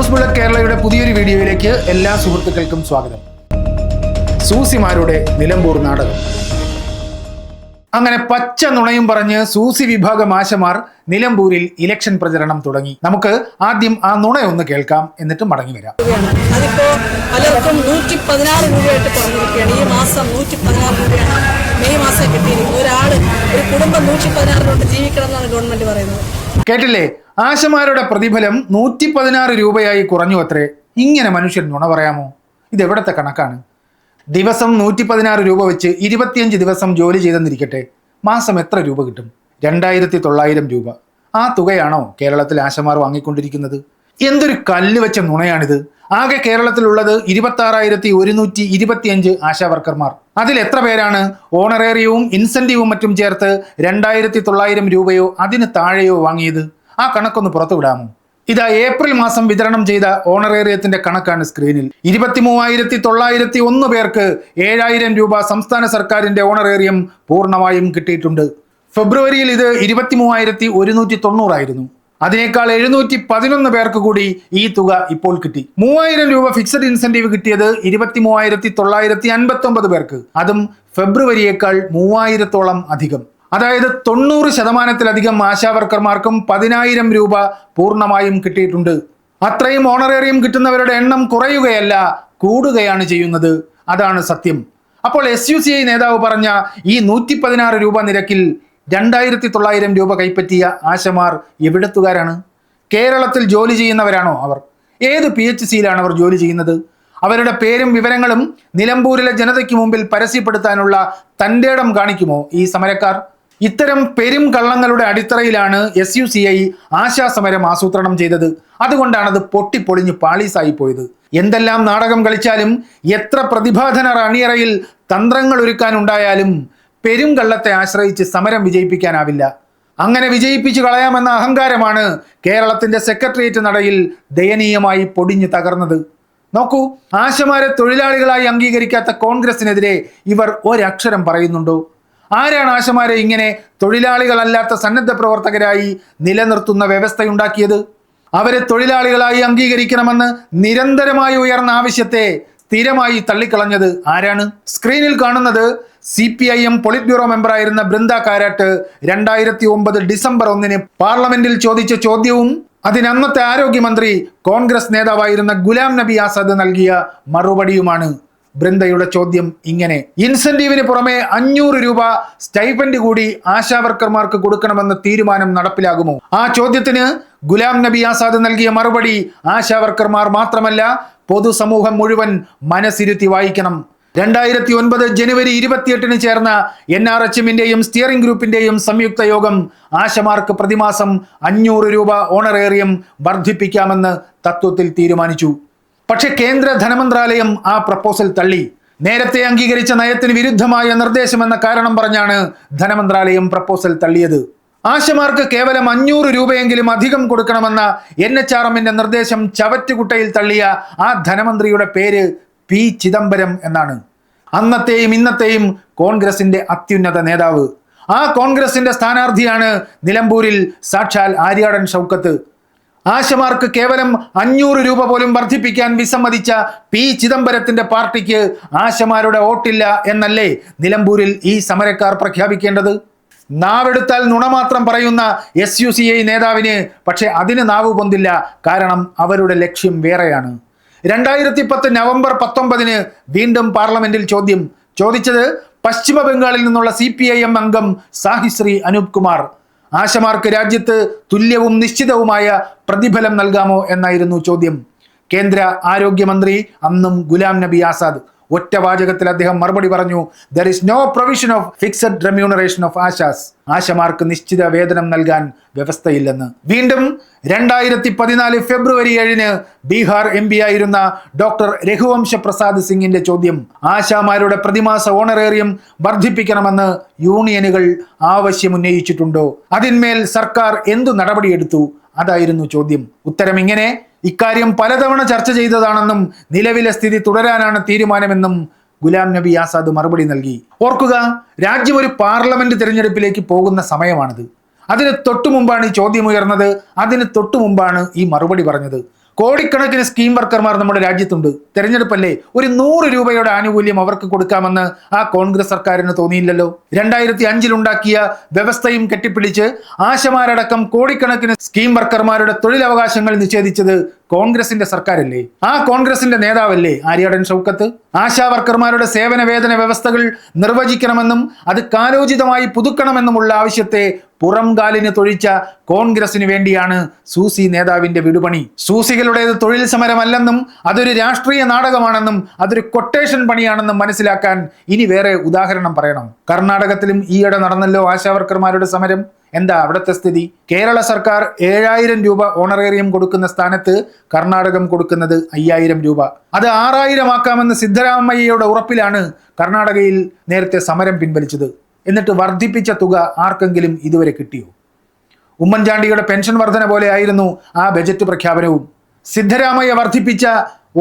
News bullet കേരളയുടെ പുതിയൊരു വീഡിയോയിലേക്ക് എല്ലാ സുഹൃത്തുക്കൾക്കും സ്വാഗതം. സൂസിമാരുടെ നിലമ്പൂർ നാടകം. അങ്ങനെ പച്ച നുണയും പറഞ്ഞ് സൂസി വിഭാഗം ആശമാർ നിലമ്പൂരിൽ ഇലക്ഷൻ പ്രചരണം തുടങ്ങി. നമുക്ക് ആദ്യം ആ നുണയൊന്ന് കേൾക്കാം എന്നിട്ട് മടങ്ങി വരാം. അതിപ്പോ പലർക്കും നൂറ്റി പതിനാറ് രൂപയായിട്ട് കുറഞ്ഞിരിക്കുകയാണ്. ഈ മാസം നൂറ്റി പതിനാറ് രൂപയാണ് മെയ് മാസം കിട്ടിയിരിക്കുന്നത്. ഒരാൾ ഒരു കുടുംബം നൂറ്റി പതിനാറ് കൊണ്ട് ജീവിക്കണം എന്നാണ് ഗവൺമെന്റ് പറയുന്നത്. കേട്ടില്ലേ? ആശമാരുടെ പ്രതിഫലം നൂറ്റി പതിനാറ് രൂപയായി കുറഞ്ഞു അത്രേ. ഇങ്ങനെ മനുഷ്യൻ നുണ പറയാമോ? ഇതെവിടത്തെ കണക്കാണ്? ദിവസം നൂറ്റി പതിനാറ് രൂപ വെച്ച് ഇരുപത്തിയഞ്ച് ദിവസം ജോലി ചെയ്തെന്നിരിക്കട്ടെ മാസം എത്ര രൂപ കിട്ടും? രണ്ടായിരത്തി തൊള്ളായിരം രൂപ. ആ തുകയാണോ കേരളത്തിൽ ആശമാർ വാങ്ങിക്കൊണ്ടിരിക്കുന്നത്? എന്തൊരു കല്ല് വെച്ച നുണയാണിത്. ആകെ കേരളത്തിലുള്ളത് ഇരുപത്തി ആറായിരത്തി ഒരുന്നൂറ്റി ഇരുപത്തിയഞ്ച് ആശാ വർക്കർമാർ അതിൽ എത്ര പേരാണ്? ഓണറേറിയവും ഇൻസെന്റീവും മറ്റും ചേർത്ത് രണ്ടായിരത്തി തൊള്ളായിരം രൂപയോ അതിന് താഴെയോ വാങ്ങിയത്? ആ കണക്കൊന്ന് പുറത്തുവിടാമോ? ഇതാ ഏപ്രിൽ മാസം വിതരണം ചെയ്ത ഓണറേറിയത്തിന്റെ കണക്കാണ് സ്ക്രീനിൽ. ഇരുപത്തി മൂവായിരത്തി തൊള്ളായിരത്തി ഒന്ന് പേർക്ക് ഏഴായിരം രൂപ സംസ്ഥാന സർക്കാരിന്റെ ഓണറേറിയം പൂർണമായും കിട്ടിയിട്ടുണ്ട്. ഫെബ്രുവരിയിൽ ഇത് ഇരുപത്തി മൂവായിരത്തി ഒരുന്നൂറ്റി തൊണ്ണൂറായിരുന്നു അതിനേക്കാൾ എഴുന്നൂറ്റി പതിനൊന്ന് പേർക്ക് കൂടി ഈ തുക ഇപ്പോൾ കിട്ടി. മൂവായിരം രൂപ ഫിക്സഡ് ഇൻസെന്റീവ് കിട്ടിയത് ഇരുപത്തി മൂവായിരത്തി തൊള്ളായിരത്തി അൻപത്തി ഒമ്പത് പേർക്ക്. അതും ഫെബ്രുവരിയേക്കാൾ മൂവായിരത്തോളം അധികം. അതായത് തൊണ്ണൂറ് ശതമാനത്തിലധികം ആശാവർക്കർമാർക്കും പതിനായിരം രൂപ പൂർണമായും കിട്ടിയിട്ടുണ്ട്. അത്രയും ഓണറേറിയം കിട്ടുന്നവരുടെ എണ്ണം കുറയുകയല്ല കൂടുകയാണ് ചെയ്യുന്നത്. അതാണ് സത്യം. അപ്പോൾ എസ് യു സി ഐ നേതാവ് പറഞ്ഞ ഈ നൂറ്റി പതിനാറ് രൂപ നിരക്കിൽ രണ്ടായിരത്തി തൊള്ളായിരം രൂപ കൈപ്പറ്റിയ ആശമാർ എവിടത്തുകാരാണ്? കേരളത്തിൽ ജോലി ചെയ്യുന്നവരാണോ അവർ? ഏത് പി എച്ച് സിയിലാണ് അവർ ജോലി ചെയ്യുന്നത്? അവരുടെ പേരും വിവരങ്ങളും നിലമ്പൂരിലെ ജനതയ്ക്ക് മുമ്പിൽ പരസ്യപ്പെടുത്താനുള്ള തന്റെ ഇടം കാണിക്കുമോ ഈ സമരക്കാർ? ഇത്തരം പെരും കള്ളങ്ങളുടെ അടിത്തറയിലാണ് എസ് യു സി ഐ ആശാസമരം ആസൂത്രണം ചെയ്തത്. അതുകൊണ്ടാണത് പൊട്ടിപ്പൊളിഞ്ഞ് പാളീസായി പോയത്. എന്തെല്ലാം നാടകം കളിച്ചാലും എത്ര പ്രതിഭാധന അണിയറയിൽ തന്ത്രങ്ങൾ ഒരുക്കാനുണ്ടായാലും പെരും കള്ളത്തെ ആശ്രയിച്ച് സമരം വിജയിപ്പിക്കാനാവില്ല. അങ്ങനെ വിജയിപ്പിച്ചു കളയാമെന്ന അഹങ്കാരമാണ് കേരളത്തിന്റെ സെക്രട്ടേറിയറ്റ് നടയിൽ ദയനീയമായി പൊടിഞ്ഞു തകർന്നത്. നോക്കൂ ആശമാരെ തൊഴിലാളികളായി അംഗീകരിക്കാത്ത കോൺഗ്രസിനെതിരെ ഇവർ ഒരക്ഷരം പറയുന്നുണ്ടോ? ആരാണ് ആശമാരെ ഇങ്ങനെ തൊഴിലാളികളല്ലാത്ത സന്നദ്ധ പ്രവർത്തകരായി നിലനിർത്തുന്ന വ്യവസ്ഥയുണ്ടാക്കിയത്? അവരെ തൊഴിലാളികളായി അംഗീകരിക്കണമെന്ന് നിരന്തരമായി ഉയർന്ന ആവശ്യത്തെ സ്ഥിരമായി തള്ളിക്കളഞ്ഞത് ആരാണ്? സ്ക്രീനിൽ കാണുന്നത് C P I M polit bureau മെമ്പറായിരുന്ന Brinda Karat രണ്ടായിരത്തി ഒമ്പത് ഡിസംബർ ഒന്നിന് പാർലമെന്റിൽ ചോദിച്ച ചോദ്യവും അതിനന്നത്തെ ആരോഗ്യമന്ത്രി കോൺഗ്രസ് നേതാവായിരുന്ന ഗുലാം നബി ആസാദ് നൽകിയ മറുപടിയുമാണ്. ബൃന്ദയുടെ ചോദ്യം ഇങ്ങനെ. ഇൻസെന്റീവിന് പുറമെ അഞ്ഞൂറ് രൂപ സ്റ്റൈപ്പൻഡ് കൂടി ആശാവർക്കർമാർക്ക് കൊടുക്കണമെന്ന തീരുമാനം നടപ്പിലാകുമോ? ആ ചോദ്യത്തിന് ഗുലാം നബി ആസാദ് നൽകിയ മറുപടി ആശാവർക്കർമാർ മാത്രമല്ല പൊതുസമൂഹം മുഴുവൻ മനസ്സിരുത്തി വായിക്കണം. രണ്ടായിരത്തി ഒൻപത് ജനുവരി ഇരുപത്തിയെട്ടിന് ചേർന്ന എൻ ആർ എച്ച് എമ്മിന്റെയും സ്റ്റിയറിംഗ് ഗ്രൂപ്പിന്റെയും സംയുക്ത യോഗം ആശമാർക്ക് പ്രതിമാസം അഞ്ഞൂറ് രൂപ ഓണറേറിയം വർദ്ധിപ്പിക്കാമെന്ന് തത്വത്തിൽ തീരുമാനിച്ചു. പക്ഷെ കേന്ദ്ര ധനമന്ത്രാലയം ആ പ്രപ്പോസൽ തള്ളി. നേരത്തെ അംഗീകരിച്ച നയത്തിന് വിരുദ്ധമായ നിർദ്ദേശമെന്ന കാരണം പറഞ്ഞാണ് ധനമന്ത്രാലയം പ്രപ്പോസൽ തള്ളിയത്. ആശമാർക്ക് കേവലം അഞ്ഞൂറ് രൂപയെങ്കിലും അധികം കൊടുക്കണമെന്ന എൻ എച്ച് ആർ എമ്മിന്റെ നിർദ്ദേശം ചവറ്റുകുട്ടയിൽ തള്ളിയ ആ ധനമന്ത്രിയുടെ പേര് പി ചിദംബരം എന്നാണ്. അന്നത്തെയും ഇന്നത്തെയും കോൺഗ്രസിന്റെ അത്യുന്നത നേതാവ്. ആ കോൺഗ്രസിന്റെ സ്ഥാനാർത്ഥിയാണ് നിലമ്പൂരിൽ സാക്ഷാൽ ആര്യാടൻ ഷൗക്കത്ത്. ആശമാർക്ക് കേവലം അഞ്ഞൂറ് രൂപ പോലും വർദ്ധിപ്പിക്കാൻ വിസമ്മതിച്ച പി ചിദംബരത്തിന്റെ പാർട്ടിക്ക് ആശമാരുടെ വോട്ടില്ല എന്നല്ലേ നിലമ്പൂരിൽ ഈ സമരക്കാർ പ്രഖ്യാപിക്കേണ്ടത്? നാവെടുത്താൽ നുണ മാത്രം പറയുന്ന എസ് യു സി ഐ നേതാവിന് പക്ഷെ അതിന് നാവ് പൊന്തില്ല. കാരണം അവരുടെ ലക്ഷ്യം വേറെയാണ്. രണ്ടായിരത്തി പത്ത് നവംബർ പത്തൊമ്പതിന് വീണ്ടും പാർലമെന്റിൽ ചോദ്യം. ചോദിച്ചത് പശ്ചിമ ബംഗാളിൽ നിന്നുള്ള സി പി ഐ എം അംഗം സാഹിശ്രീ അനൂപ് കുമാർ ആശമാർക്ക് രാജ്യത്ത് തുല്യവും നിശ്ചിതവുമായ പ്രതിഫലം നൽകാമോ എന്നായിരുന്നു ചോദ്യം. കേന്ദ്ര ആരോഗ്യമന്ത്രി അന്നും ഗുലാം നബി ആസാദ്. ഒറ്റ വാചകത്തിൽ അദ്ദേഹം മറുപടി പറഞ്ഞു there is no provision of fixed remuneration of ASHAs ആശമാർക്ക് നിശ്ചിത വേതനം നൽകാൻ വ്യവസ്ഥയില്ലെന്ന്. വീണ്ടും രണ്ടായിരത്തി പതിനാല് ഫെബ്രുവരി ഏഴിന് ബീഹാർ എം പി ആയിരുന്ന ഡോക്ടർ രഘുവംശ പ്രസാദ് സിംഗിന്റെ ചോദ്യം ആശാമാരുടെ പ്രതിമാസ ഓണറേറിയം വർദ്ധിപ്പിക്കണമെന്ന് യൂണിയനുകൾ ആവശ്യമുന്നയിച്ചിട്ടുണ്ടോ? അതിന്മേൽ സർക്കാർ എന്തു നടപടിയെടുത്തു? അതായിരുന്നു ചോദ്യം. ഉത്തരം ഇങ്ങനെ ഇക്കാര്യം പലതവണ ചർച്ച ചെയ്തതാണെന്നും നിലവിലെ സ്ഥിതി തുടരാനാണ് തീരുമാനമെന്നും ഗുലാം നബി ആസാദ് മറുപടി നൽകി. ഓർക്കുക രാജ്യം ഒരു പാർലമെന്റ് തിരഞ്ഞെടുപ്പിലേക്ക് പോകുന്ന സമയമാണിത്. അതിന് തൊട്ടു മുമ്പാണ് ഈ ചോദ്യം ഉയർന്നത് അതിന് തൊട്ടു മുമ്പാണ് ഈ മറുപടി പറഞ്ഞത്. കോടിക്കണക്കിന് സ്കീം വർക്കർമാർ നമ്മുടെ രാജ്യത്തുണ്ട്. തെരഞ്ഞെടുപ്പല്ലേ? ഒരു നൂറ് രൂപയുടെ ആനുകൂല്യം അവർക്ക് കൊടുക്കാമെന്ന് ആ കോൺഗ്രസ് സർക്കാരിന് തോന്നിയില്ലല്ലോ. രണ്ടായിരത്തി അഞ്ചിലുണ്ടാക്കിയ വ്യവസ്ഥയും കെട്ടിപ്പിടിച്ച് ആശമാരടക്കം കോടിക്കണക്കിന് സ്കീം വർക്കർമാരുടെ തൊഴിലവകാശങ്ങൾ നിഷേധിച്ചത് കോൺഗ്രസിന്റെ സർക്കാരല്ലേ? ആ കോൺഗ്രസിന്റെ നേതാവല്ലേ ആര്യാടൻ ഷൗക്കത്ത്? ആശാ വർക്കർമാരുടെ സേവന വേതന വ്യവസ്ഥകൾ നിർവചിക്കണമെന്നും അത് കാലോചിതമായി പുതുക്കണമെന്നുമുള്ള ആവശ്യത്തെ പുറംകാലിന് തൊഴിച്ച കോൺഗ്രസിന് വേണ്ടിയാണ് സൂസി നേതാവിന്റെ വിടുപണി. സൂസികളുടേത് തൊഴിൽ സമരമല്ലെന്നും അതൊരു രാഷ്ട്രീയ നാടകമാണെന്നും അതൊരു കൊട്ടേഷൻ പണിയാണെന്നും മനസ്സിലാക്കാൻ ഇനി വേറെ ഉദാഹരണം പറയണം. കർണാടകത്തിലും ഈയിടെ നടന്നല്ലോ ആശാവർക്കർമാരുടെ സമരം. എന്താ അവിടുത്തെ സ്ഥിതി? കേരള സർക്കാർ ഏഴായിരം രൂപ ഓണറേറിയം കൊടുക്കുന്ന സ്ഥാനത്ത് കർണാടകം കൊടുക്കുന്നത് അയ്യായിരം രൂപ. അത് ആറായിരം ആക്കാമെന്ന് സിദ്ധരാമയ്യയുടെ ഉറപ്പിലാണ് കർണാടകയിൽ നേരത്തെ സമരം പിൻവലിച്ചത്. എന്നിട്ട് വർദ്ധിപ്പിച്ച തുക ആർക്കെങ്കിലും ഇതുവരെ കിട്ടിയോ? ഉമ്മൻചാണ്ടിയുടെ പെൻഷൻ വർധന പോലെ ആയിരുന്നു ആ ബജറ്റ് പ്രഖ്യാപനവും. സിദ്ധരാമയ്യ വർദ്ധിപ്പിച്ച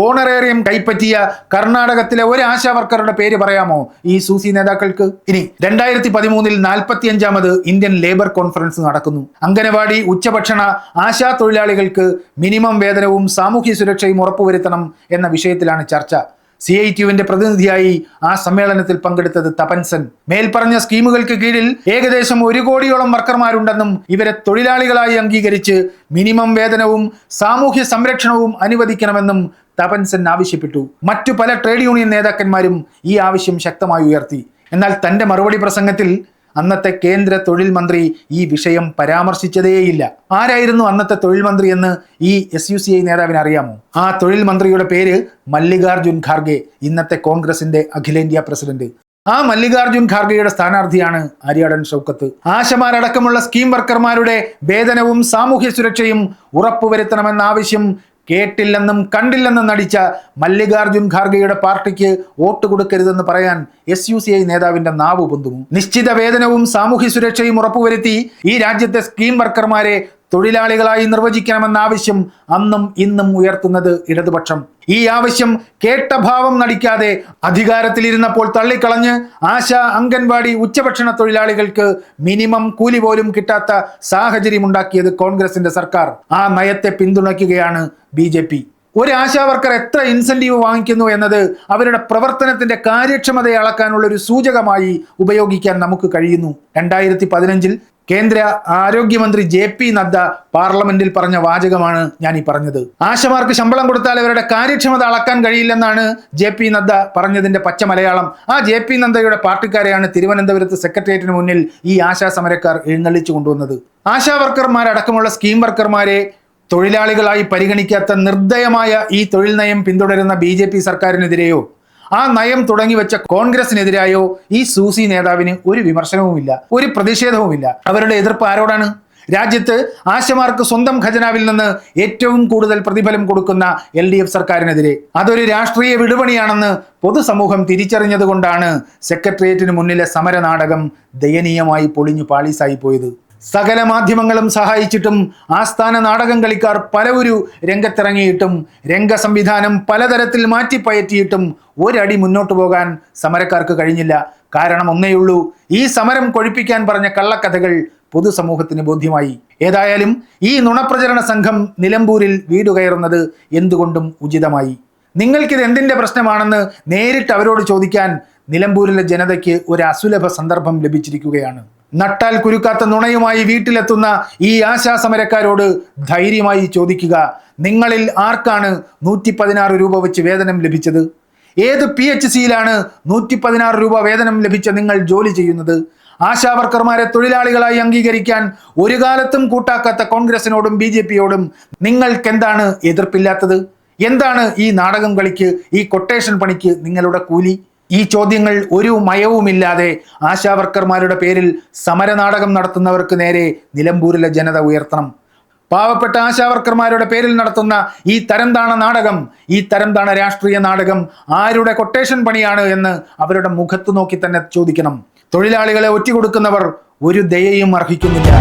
ഓണറേറിയം കൈപ്പറ്റിയ കർണാടകത്തിലെ ഒരു ആശാ വർക്കറുടെ പേര് പറയാമോ ഈ സൂസി നേതാക്കൾക്ക്? ഇനി രണ്ടായിരത്തി പതിമൂന്നിൽ നാൽപ്പത്തിയഞ്ചാമത് ഇന്ത്യൻ ലേബർ കോൺഫറൻസ് നടക്കുന്നു. അംഗനവാടി ഉച്ചഭക്ഷണ ആശാ തൊഴിലാളികൾക്ക് മിനിമം വേതനവും സാമൂഹ്യ സുരക്ഷയും ഉറപ്പുവരുത്തണം എന്ന വിഷയത്തിലാണ് ചർച്ച. സി ഐ ടിയുവിന്റെ പ്രതിനിധിയായി ആ സമ്മേളനത്തിൽ പങ്കെടുത്തത് തപൻസൻ. മേൽപ്പറഞ്ഞ സ്കീമുകൾക്ക് കീഴിൽ ഏകദേശം ഒരു കോടിയോളം വർക്കർമാരുണ്ടെന്നും ഇവരെ തൊഴിലാളികളായി അംഗീകരിച്ച് മിനിമം വേതനവും സാമൂഹ്യ സംരക്ഷണവും അനുവദിക്കണമെന്നും തപൻസൻ ആവശ്യപ്പെട്ടു. മറ്റു പല ട്രേഡ് യൂണിയൻ നേതാക്കന്മാരും ഈ ആവശ്യം ശക്തമായി ഉയർത്തി. എന്നാൽ തന്റെ മറുപടി പ്രസംഗത്തിൽ അന്നത്തെ കേന്ദ്ര തൊഴിൽ മന്ത്രി ഈ വിഷയം പരാമർശിച്ചതേയില്ല. ആരായിരുന്നു അന്നത്തെ തൊഴിൽ മന്ത്രി എന്ന് ഈ എസ് യു സി ഐ നേതാവിന് അറിയാമോ ആ തൊഴിൽ മന്ത്രിയുടെ പേര് മല്ലികാർജുൻ ഖാർഗെ ഇന്നത്തെ കോൺഗ്രസിന്റെ അഖിലേന്ത്യാ പ്രസിഡന്റ്. ആ മല്ലികാർജുൻ ഖാർഗെയുടെ സ്ഥാനാർത്ഥിയാണ് ആര്യാടൻ ഷൗക്കത്ത്. ആശമാരടക്കമുള്ള സ്കീം വർക്കർമാരുടെ വേതനവും സാമൂഹ്യ സുരക്ഷയും ഉറപ്പുവരുത്തണമെന്ന ആവശ്യം കേട്ടില്ലെന്നും കണ്ടില്ലെന്നും നടിച്ച മല്ലികാർജുൻ ഖാർഗെയുടെ പാർട്ടിക്ക് വോട്ട് കൊടുക്കരുതെന്ന് പറയാൻ എസ് യു സി ഐ നേതാവിന്റെ നാവ് പൊന്തുമു? നിശ്ചിത വേതനവും സാമൂഹ്യ സുരക്ഷയും ഉറപ്പുവരുത്തി ഈ രാജ്യത്തെ സ്കീം വർക്കർമാരെ തൊഴിലാളികളായി നിർവചിക്കണമെന്ന ആവശ്യം അന്നും ഇന്നും ഉയർത്തുന്നത് ഇടതുപക്ഷം. ഈ ആവശ്യം കേട്ട ഭാവം നടിക്കാതെ അധികാരത്തിലിരുന്നപ്പോൾ തള്ളിക്കളഞ്ഞ് ആശ അംഗൻവാടി ഉച്ചഭക്ഷണ തൊഴിലാളികൾക്ക് മിനിമം കൂലി പോലും കിട്ടാത്ത സാഹചര്യം ഉണ്ടാക്കിയത് കോൺഗ്രസിന്റെ സർക്കാർ. ആ നയത്തെ പിന്തുണയ്ക്കുകയാണ് ബി ജെ പി. ഒരു ആശാവർക്കർ എത്ര ഇൻസെന്റീവ് വാങ്ങിക്കുന്നു എന്നത് അവരുടെ പ്രവർത്തനത്തിന്റെ കാര്യക്ഷമതയെ അളക്കാനുള്ള ഒരു സൂചകമായി ഉപയോഗിക്കാൻ നമുക്ക് കഴിയുന്നു. രണ്ടായിരത്തി പതിനഞ്ചിൽ കേന്ദ്ര ആരോഗ്യമന്ത്രി ജെ പി നദ്ദ പാർലമെന്റിൽ പറഞ്ഞ വാചകമാണ് ഞാൻ ഈ പറഞ്ഞത്. ആശമാർക്ക് ശമ്പളം കൊടുത്താൽ അവരുടെ കാര്യക്ഷമത അളക്കാൻ കഴിയില്ലെന്നാണ് ജെ പി നദ്ദ പറഞ്ഞതിന്റെ പച്ച മലയാളം. ആ ജെ പി നദ്ദയുടെ പാർട്ടിക്കാരെയാണ് തിരുവനന്തപുരത്ത് സെക്രട്ടേറിയറ്റിന് മുന്നിൽ ഈ ആശാ സമരക്കാർ എഴുന്നള്ളിച്ചു കൊണ്ടുവന്നത്. ആശാ വർക്കർമാരടക്കമുള്ള സ്കീം വർക്കർമാരെ തൊഴിലാളികളായി പരിഗണിക്കാത്ത നിർദ്ദയമായ ഈ തൊഴിൽ നയം പിന്തുടരുന്ന ബി സർക്കാരിനെതിരെയോ ആ നയം തുടങ്ങി വെച്ച കോൺഗ്രസിനെതിരായോ ഈ സൂസി നേതാവിന് ഒരു വിമർശനവുമില്ല ഒരു പ്രതിഷേധവുമില്ല. അവരുടെ എതിർപ്പ് ആരോടാണ്? രാജ്യത്ത് ആശമാർക്ക് സ്വന്തം ഖജനാവിൽ നിന്ന് ഏറ്റവും കൂടുതൽ പ്രതിഫലം കൊടുക്കുന്ന എൽ ഡി എഫ് സർക്കാരിനെതിരെ. അതൊരു രാഷ്ട്രീയ വിടുപണിയാണെന്ന് പൊതുസമൂഹം തിരിച്ചറിഞ്ഞതുകൊണ്ടാണ് സെക്രട്ടേറിയറ്റിന് മുന്നിലെ സമരനാടകം ദയനീയമായി പൊളിഞ്ഞു പാളീസായി പോയത്. സകല മാധ്യമങ്ങളും സഹായിച്ചിട്ടും ആസ്ഥാന നാടകം കളിക്കാർ പലവരു രംഗത്തിറങ്ങിയിട്ടും രംഗസംവിധാനം പലതരത്തിൽ മാറ്റിപ്പയറ്റിയിട്ടും ഒരടി മുന്നോട്ട് പോകാൻ സമരക്കാർക്ക് കഴിഞ്ഞില്ല. കാരണം ഒന്നേയുള്ളൂ ഈ സമരം കൊഴിപ്പിക്കാൻ പറഞ്ഞ കള്ളക്കഥകൾ പൊതുസമൂഹത്തിന് ബോധ്യമായി. ഏതായാലും ഈ നുണപ്രചരണ സംഘം നിലമ്പൂരിൽ വീട് കയറുന്നത് എന്തുകൊണ്ടും ഉചിതമായി. നിങ്ങൾക്കിത് എന്തിന്റെ പ്രശ്നമാണെന്ന് നേരിട്ട് അവരോട് ചോദിക്കാൻ നിലമ്പൂരിലെ ജനതയ്ക്ക് ഒരു അസുലഭ സന്ദർഭം ലഭിച്ചിരിക്കുകയാണ്. നട്ടാൽ കുരുക്കാത്ത നുണയുമായി വീട്ടിലെത്തുന്ന ഈ ആശാസമരക്കാരോട് ധൈര്യമായി ചോദിക്കുക. നിങ്ങളിൽ ആർക്കാണ് നൂറ്റി പതിനാറ് രൂപ വെച്ച് വേതനം ലഭിച്ചത്? ഏത് പി എച്ച് സിയിലാണ് നൂറ്റി പതിനാറ് രൂപ വേതനം ലഭിച്ച നിങ്ങൾ ജോലി ചെയ്യുന്നത്? ആശാവർക്കർമാരെ തൊഴിലാളികളായി അംഗീകരിക്കാൻ ഒരു കാലത്തും കൂട്ടാക്കാത്ത കോൺഗ്രസിനോടും ബി ജെ പിയോടും നിങ്ങൾക്കെന്താണ് എതിർപ്പില്ലാത്തത്? എന്താണ് ഈ നാടകം കളിക്ക് ഈ കൊട്ടേഷൻ പണിക്ക് നിങ്ങളുടെ കൂലി? ഈ ചോദ്യങ്ങൾ ഒരു മയവുമില്ലാതെ ആശാവർക്കർമാരുടെ പേരിൽ സമരനാടകം നടത്തുന്നവർക്ക് നേരെ നിലമ്പൂരിലെ ജനത ഉയർത്തണം. പാവപ്പെട്ട ആശാവർക്കർമാരുടെ പേരിൽ നടത്തുന്ന ഈ തരംതാണ നാടകം ഈ തരംതാണ രാഷ്ട്രീയ നാടകം ആരുടെ കൊട്ടേഷൻ പണിയാണ് എന്ന് അവരുടെ മുഖത്ത് നോക്കി തന്നെ ചോദിക്കണം. തൊഴിലാളികളെ ഒറ്റുകൊടുക്കുന്നവർ ഒരു ദയയും അർഹിക്കുന്നില്ല.